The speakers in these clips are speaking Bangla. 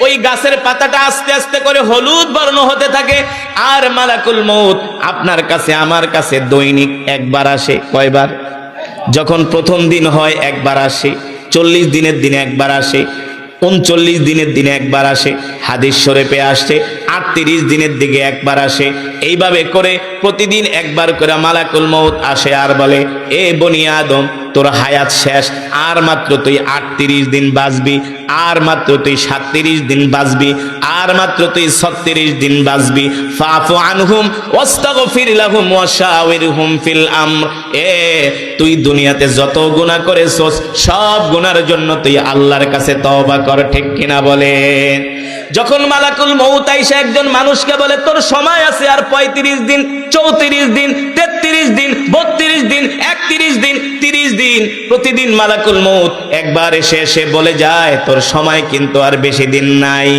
ওই গাছের পাতাটা আস্তে আস্তে করে হলুদ বর্ণ হতে থাকে। আর মালাকুল মৌত আপনার কাছে, আমার কাছে দৈনিক একবার আসে। কয়বার? যখন প্রথম দিন হয়, একবার আসে। চল্লিশ দিনের দিনে একবার আসে। উনচল্লিশ দিনের দিনে একবার আসে। হাদিস শরীফে আসছে। আটত্রিশ দিনের দিকে একবার আসে। এইভাবে করে প্রতিদিন একবার করে মালাকুল মৌত আসে আর বলে, এ বনি আদম, তোর হায়াত শেষ, আর মাত্র তুই আটত্রিশ দিন বাঁচবি, আর মাত্র তুই সাতত্রিশ দিন বাঁচবি, আর মাত্র তুই ছত্রিশ দিন বাঁচবি। ফাফু আনহুম, ওয়াস্তাগফির লাহুম ওয়াশাওয়িরহুম ফিল আমর। এ, তুই দুনিয়াতে যত গুনাহ করেছস, সব গুনার জন্য তুই আল্লাহর কাছে তওবা কর, ঠিক কিনা বলে যখন মালাকুল মৌত আইসা একজন মানুষকে বলে, তোর সময় আছে আর পঁয়ত্রিশ দিন, চৌত্রিশ দিন, তেত্রিশ দিন, বত্রিশ দিন, একত্রিশ দিন, তিরিশ দিন। প্রতিদিন মালাকুল মৌত একবার এসে এসে বলে যায়, তোর সময় কিন্তু আর বেশি দিন নাই।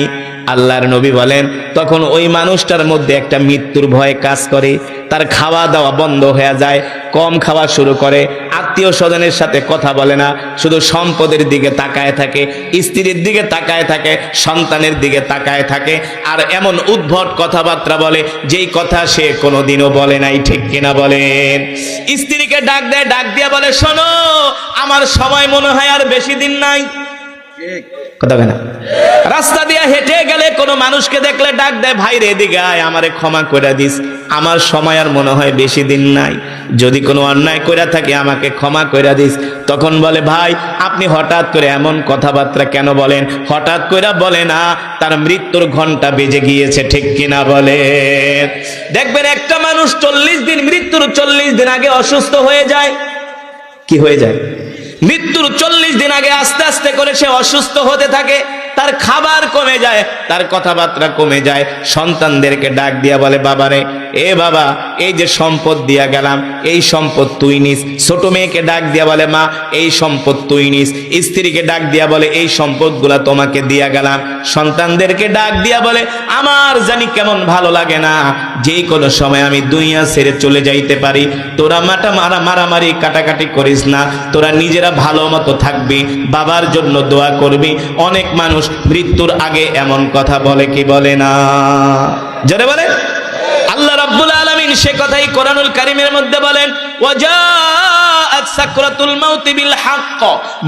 আল্লাহর নবী বলেন, তখন ওই মানুষটার মধ্যে একটা মৃত্যুর ভয় কাজ করে, তার খাওয়া দাওয়া বন্ধ হয়ে যায়, কম খাওয়া শুরু করে আত্মীয় স্বজনের সাথে কথা বলে না, শুধু সম্পদের দিকে তাকায় থাকে, স্ত্রীর দিকে তাকায় থাকে, সন্তানের দিকে তাকায় থাকে, আর এমন উদ্ভট কথাবার্তা বলে, যেই কথা সে কোনোদিনও বলে নাই, ঠিক কিনা বলেন? স্ত্রীকে ডাক দেয়, ডাক দিয়া বলে, শোনো, আমার সময় মনে হয় আর বেশি দিন নাই। কথা না। রাস্তা দিয়ে হেঁটে গেলে কোনো মানুষকে দেখলে ডাক দেয়, ভাই রে এদিকে আয়, আমারে ক্ষমা করে দিস। আমার সময় আর মনে হয় বেশি দিন নাই। যদি কোনো অন্যায় করে থাকে, আমাকে ক্ষমা করে দিস। তখন বলে, ভাই, আপনি হঠাৎ করে এমন কথাবার্তা কেন বলেন? হঠাৎ করে বলে না, তার মৃত্যুর ঘণ্টা বেজে গিয়েছে, ঠিক কিনা বলে? দেখবেন একটা মানুষ চল্লিশ দিন, মৃত্যুর চল্লিশ দিন আগে অসুস্থ হয়ে যায়। কি হয়ে যায়? মৃত্যুর চল্লিশ দিন আগে আস্তে আস্তে করে সে অসুস্থ হতে থাকে, তার খাবার কমে যায়, তার কথাবার্তা কমে যায়, সন্তানদেরকে ডাক দিয়া বলে, বাবারে এ বাবা, এই যে সম্পদ দিয়া গেলাম, এই সম্পদ তুই নিস। ছোট মেয়েকে ডাক দিয়া বলে, মা, এই সম্পদ তুই নিস। স্ত্রীকে ডাক দিয়া বলে, এই সম্পদগুলা তোমাকে দিয়া গেলাম। সন্তানদেরকে ডাক দিয়া বলে, আমার জানি কেমন ভালো লাগে না। যে কোনো সময় আমি দুনিয়া ছেড়ে চলে যাইতে পারি। তোরা মাটা মারা মারামারি কাটাকাটি করিস না। তোরা নিজেরা ভালো মতো থাকবি, বাবার জন্য দোয়া করবি। অনেক মানুষ মৃত্যুর আগে এমন কথা বলে কি বলে না? জোরে বলে রাব্বুল আলামিন সে কথাই কোরআনুল কারীমের মধ্যে বলেন সাকরাতুল বিল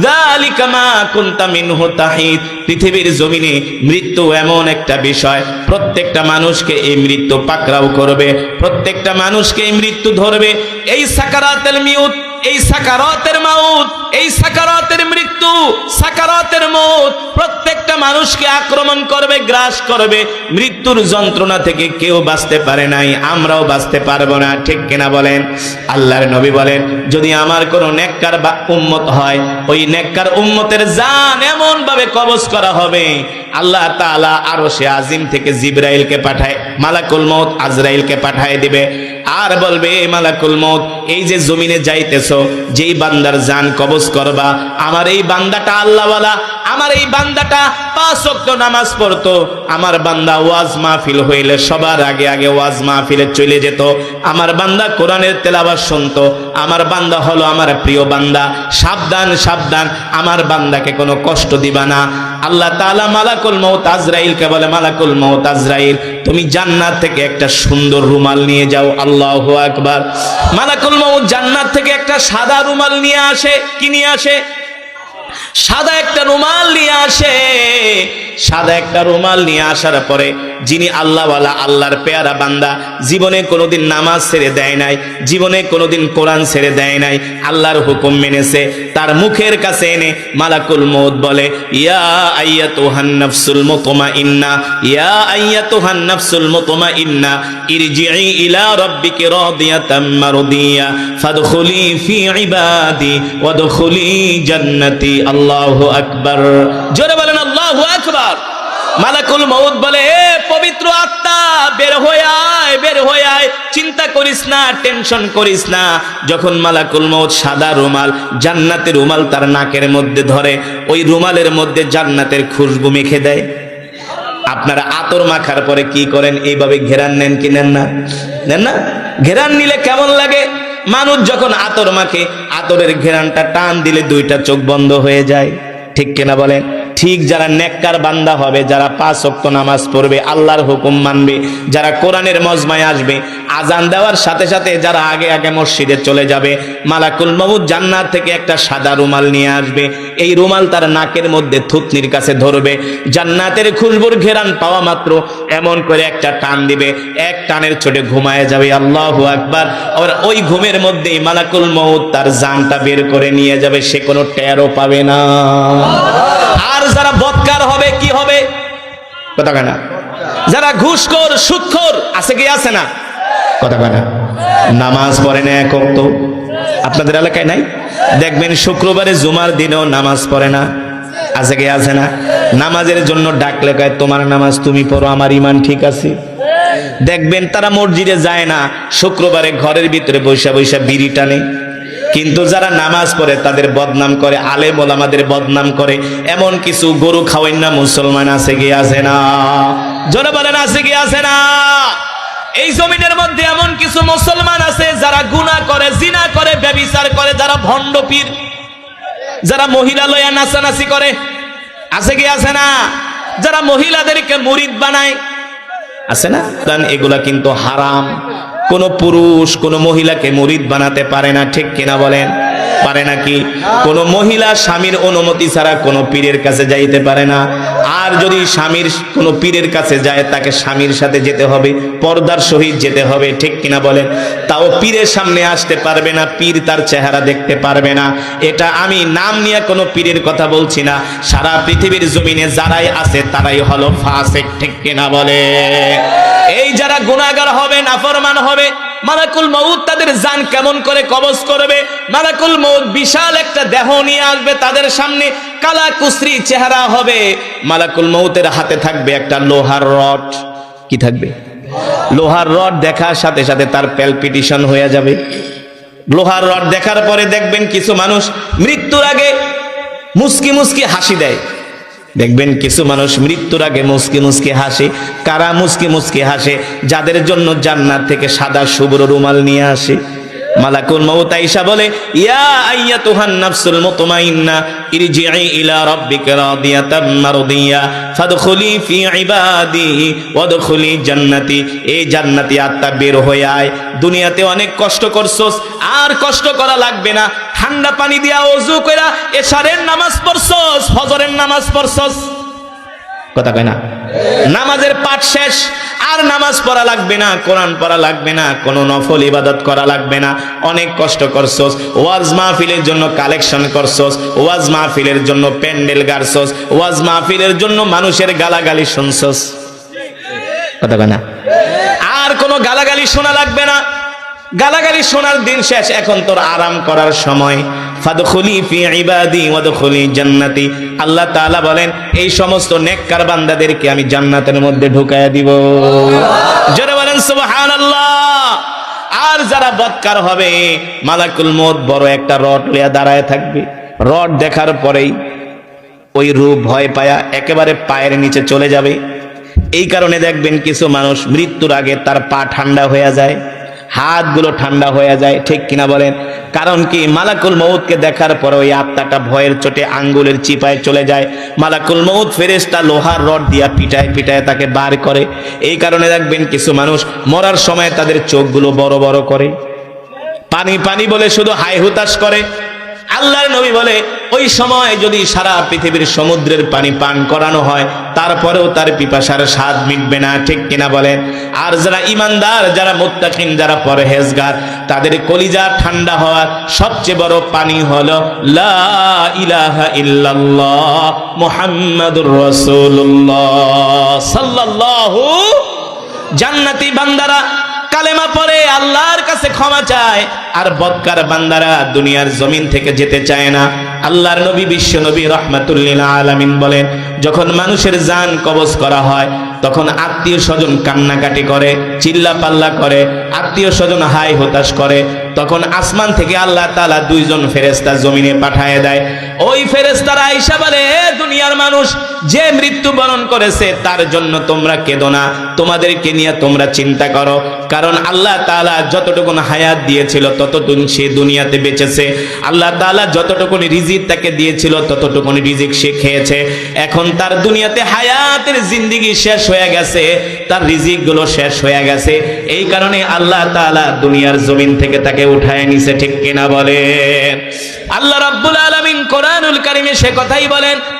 যালিকা মা কুনতা মিনহু তাহিদ। পৃথিবীর জমিনে মৃত্যু এমন একটা বিষয়, প্রত্যেকটা মানুষকে এই মৃত্যু পাকড়াও করবে, প্রত্যেকটা মানুষকে এই মৃত্যু ধরবে। এই সাকারাতুল মিউত এই সাকারতের মাউত, এই সাকারাতের মৃত্যু, সাকারাতের মৌত, প্রত্যেকটা মানুষকে আক্রমণ করবে, গ্রাস করবে। মৃত্যুর যন্ত্রণা থেকে কেউ বাঁচতে পারে নাই, আমরাও বাঁচতে পারব না, ঠিক কিনা বলেন? আল্লাহর নবী বলেন, যদি আমার কোনো নেককার বা উম্মত হয়, ওই নেককার উম্মতের জান এমন ভাবে কবজ করা হবে, আল্লাহ তাআলা আরও সে আজিম থেকে জিব্রাইলকে পাঠায়, মালাকুল মৌত আজরাইলকে পাঠায় দিবে। আর বলবে, "এ মালাকুল মত এই যে জমিনে যাইতেছ, যেই বান্দার জান কবজ করবা, আমার এই বান্দাটা আল্লাহওয়ালা, আমার এই বান্দাটা পাঁচ নামাজ পড়তো, আমার বান্দা ওয়াজ মাহফিল হইলে সবার আগে আগে ওয়াজ মাহফিলে চলে যেত। আমার বান্দা কোরআনের তেলাবাস শুনতো, আমার বান্দা হলো আমার প্রিয় বান্দা। সাবধান সাবধান, আমার বান্দাকে কোনো কষ্ট দিবা না। আল্লাহ তাআলা মালাকুল মৌত আজরাইলকে বলে, মালাকুল মৌত আজরাইল, তুমি জান্নাত থেকে একটা সুন্দর রুমাল নিয়ে যাও, আল্লাহ আকবার। মালাকুল মৌত জান্নাত থেকে একটা সাদা রুমাল নিয়ে আসে, কি নিয়ে আসে? সাদা একটা রুমাল নিয়ে আসে। সাদা একটা রুমাল নিয়ে আসার পরে যিনি আল্লাহওয়ালা, আল্লাহর পেয়ারা বান্দা, জীবনে কোনোদিন নামাজ ছেড়ে দেয় নাই, জীবনে কোনোদিন কোরআন ছেড়ে দেয় নাই, আল্লাহর হুকুম মেনেছে, তার মুখের কাছে এনে মালাকুল মৌত বলে, ইয়া আইয়া তোহান নফসুল মোতমা ইন্না ইয়া আইয়া তোহান নফসুল মোতমা ইন্না ইরজিই ইলা রব্বিকে রাদিয়াতাম মারদিয়া, ফাদখুলি ফি ইবাদি, ওয়াদখুলি জান্নাতি আল্লাহু আকবার জোরে বলেন, আল্লাহু আকবার। মালাকুল মউত বলে, এ পবিত্র আত্মা, বের হয়ে আয়, বের হয়ে আয়। চিন্তা করিস না, টেনশন করিস না। যখন মালাকুল মউত সাদা রুমাল, জান্নাতের রুমাল তার নাকের মধ্যে ধরে, ওই রুমালের মধ্যে জান্নাতের খুশবু মেখে দেয়। আপনারা আতর মাখার পরে কি করেন? এইভাবে ঘেরান নেন কি নেন না? নেন না? ঘেরান নিলে কেমন লাগে? মানুষ যখন আতর মাখে, আতরের ঘেরানটা টান দিলে দুইটা চোখ বন্ধ হয়ে যায়। ঠিক কেনা বলেন? ঠিক যারা নেককার বান্দা হবে, যারা পাঁচ ওয়াক্ত নামাজ পড়বে, আল্লাহর হুকুম মানবে, যারা কোরআনের মজমায় আসবে আজান দেওয়ার সাথে সাথে যারা আগে আগে মসজিদে চলে যাবে, মালাকুল মাহুদ জান্নাত থেকে একটা সাদা রুমাল নিয়ে আসবে, এই রুমাল তার নাকের মধ্যে থুতনির কাছে ধরবে, জান্নাতের খুশবুর ঘেরান পাওয়া মাত্র এমন করে একটা টান দিবে, এক টানের ছোটে ঘুমায় যাবে, আল্লাহ আকবার, আর ওই ঘুমের মধ্যেই মালাকুল মউত তার জানটা বের করে নিয়ে যাবে, সে কোনো টেরও পাবে না। বৎকার হবে কি হবে? কথা কয় না। যারা ঘুষখোর সুদখোর আছে কি আছে না? কথা কয় না। নামাজ পড়ে না এক অক্ত আপনাদের এলাকায় নাই? দেখবেন শুক্রবারে জুমার দিনেও নামাজ পড়ে না। আছে কি আছে না? নামাজের জন্য ডাকলে কয় তোমার নামাজ তুমি পড়ো আমার ইমান ঠিক আছে। দেখবেন তারা মসজিদে যায় না শুক্রবারে ঘরের ভিতরে বৈশা বৈশা বিড়ি টানে। কিন্তু যারা নামাজ পড়ে, তাদের বদনাম করে, আলেম ওলামাদের বদনাম করে। এমন কিছু গরু খাওয়াই না, মুসলমান আছে কি আছে না? জোরে বলেন, আছে কি আছে না? এই জমিনের মধ্যে এমন কিছু মুসলমান আছে, যারা গুনাহ করে, জিনা করে, ব্যবিচার করে, যারা ভণ্ড পীর, যারা মহিলা লয়া নাচানাচি করে। আছে কি আছে না? যারা মহিলাদেরকে মুরিদ বানায়। আছে না? কারণ এগুলা কিন্তু হারাম। কোন পুরুষ, কোনো মহিলাকে মুরিদ বানাতে পারে না, ঠিক কিনা বলেন? পারে নাকি কোন মহিলা স্বামীর অনুমতি ছাড়া কোন পীরের কাছে যাইতে পারে না। আর যদি স্বামীর, কোন পীরের কাছে যায়, তাকে স্বামীর সাথে যেতে হবে, পর্দার সহিত যেতে হবে, ঠিক কিনা বলেন? তাও পীরের সামনে আসতে পারবে না, পীর তার চেহারা দেখতে পারবে না। এটা আমি নাম নিয়ে কোনো পীরের কথা বলছি না। সারা পৃথিবীর জমিনে যারাই আছে, তারাই হলো ফাসেক, ঠিক কিনা বলে? এই যারা গুণাগার হবে, নাফরমান হবে, মালাকুল মউত তাদের জান কেমন করে কবজ করবে? মালাকুল মউত বিশাল একটা দেহ নিয়ে আসবে তাদের সামনে, কালা কুসরি চেহারা হবে। মালাকুল মৌতের হাতে থাকবে একটা লোহার রড। কি থাকবে? লোহার রড দেখার সাথে সাথে তার প্যালপিটিশন হয়ে যাবে। লোহার রড দেখার পরে দেখবেন কিছু মানুষ মৃত্যুর আগে মুস্কি মুস্কি হাসি দেয়। দেখবেন কিছু মানুষ মৃত্যুর আগে মুসকি মুসকি হাসে, কারা মুসকি মুসকি হাসে, যাদের জন্য জান্নাত থেকে সাদা শুভ্র রুমাল নিয়ে আসে। বলে, ইয়া মারদিয়া জান্নাতি আত্মা বের হয়ে আয়। দুনিয়াতে অনেক কষ্ট করছস, আর কষ্ট করা লাগবে না। ঠান্ডা পানি দিয়া ওযু কইরা এশারের নামাজ পড়ছস ফজরের নামাজ পড়ছস। কথা কয় না? নামাজের পাঠ শেষ, আর নামাজ পড়া লাগবে না, কোরআন পড়া লাগবে না, কোনো নফল ইবাদত করা লাগবে না। অনেক কষ্ট করছস, ওয়াজ মাহফিলের জন্য কালেকশন করছস, ওয়াজ মাহফিলের জন্য প্যান্ডেল গাড়ছস, ওয়াজ মাহফিলের জন্য মানুষের গালাগালি শুনছস। কথা কয় না? আর কোনো গালাগালি শোনা লাগবে না। গালাগালি শোনার দিন শেষ, এখন তোর আরাম করার সময়। ফাদখুলি ফি ইবাদি ওয়াদখুলি জান্নাতি। আল্লাহ তাআলা বলেন, এই সমস্ত নেককার বান্দাদেরকে আমি জান্নাতের মধ্যে ঢুকায়া দিব। জোরে বলেন, সুবহানাল্লাহ। আর যারা বদকার হবে, মালাকুল মউত বড় একটা রড লইয়া দাঁড়ায় থাকবে। রড দেখার পরেই ওই রূপ ভয় পায়া একেবারে পায়ের নিচে চলে যাবে। এই কারণে দেখবেন কিছু মানুষ মৃত্যুর আগে তার পা ঠান্ডা হয়ে যায়। হাতগুলো ঠান্ডা হয়ে যায়, ঠিক কিনা বলেন? কারণ কি মালাকুল মৌতকে দেখার পর ওই আত্মাটা ভয়ের চোটে আঙ্গুলের চিপায় চলে যায়। মালাকুল মৌত ফেরেস্তা লোহার রড দিয়া পিটায় পিটায় তাকে বার করে। এই কারণে দেখবেন কিছু মানুষ মরার সময় তাদের চোখগুলো বড় বড় করে। পানি পানি বলে শুধু হাই হুতাশ করে। আল্লাহর নবী বলে, ওই সময় যদি সারা পৃথিবীর সমুদ্রের পানি পান করানো হয়, তারপরেও তার পিপাসার স্বাদ মিটবে না, ঠিক কিনা বলেন আর যারা ইমানদার, যারা মুত্তাকিন, যারা পরহেজগার, তাদের কলিজা ঠান্ডা হওয়ার সবচেয়ে বড় পানি হলো, লা সাল্লাল্লাহু জান্নাতি বান্দারা কালেমা পড়ে, আল্লাহর কাছে ক্ষমা চায় আর বদকার বান্দারা দুনিয়ার জমিন থেকে যেতে চায় না। আল্লাহর নবী বিশ্ব নবী রহমাতুল্লিল আলামিন বলেন, যখন মানুষের জান কবজ করা হয়, তখন আত্মীয় স্বজন কান্নাকাটি করে চিল্লা পাল্লা করে, আত্মীয় স্বজন হাই হতাশ করে, তখন আসমান থেকে আল্লাহ তালা দুইজন ফেরেস্তা জমিনে পাঠায় দেয়। ওই ফেরেস্তারা আইসা বলে, "এ দুনিয়ার মানুষ, যে মৃত্যুবরণ করেছে, তার জন্য তোমরা কেঁদো না, তোমাদেরকে নিয়ে তোমরা চিন্তা করো। কারণ আল্লাহ তাআলা যতটুকুন হায়াত দিয়েছিল ততদিন সে দুনিয়াতে বেঁচেছে, আল্লাহ তাআলা যতটুকুনি রিজিক তাকে দিয়েছিল, ততটুকুনি রিজিক সে খেয়েছে। এখন তার দুনিয়াতে হায়াতের জিন্দিগি শেষ হয়ে গেছে, তার রিজিকগুলো শেষ হয়ে গেছে। এই কারণে আল্লাহ তাআলা দুনিয়ার জমিন থেকে তাকে উঠায় নিছে, ঠিক কিনা বলেন? আল্লাহ রাব্বুল আলামিন কোরআনুল কারিমে সে কথাই বলেন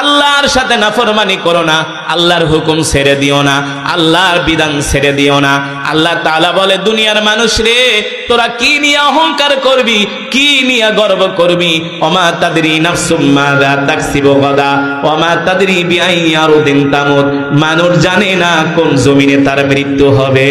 আল্লাহর সাথে নাফরমানি করো না, আল্লাহর হুকুম ছেড়ে দিও না, আল্লাহর বিধান ছেড়ে দিও না। আল্লাহ তাআলা বলে, দুনিয়ার মানুষ রে, তোরা কি নিয়ে অহংকার করবি, কি নিয়ে গর্ব করবি? অমা তাদরি ওমা তাদরি মানুষ জানে না কোন জমিনে তার মৃত্যু হবে।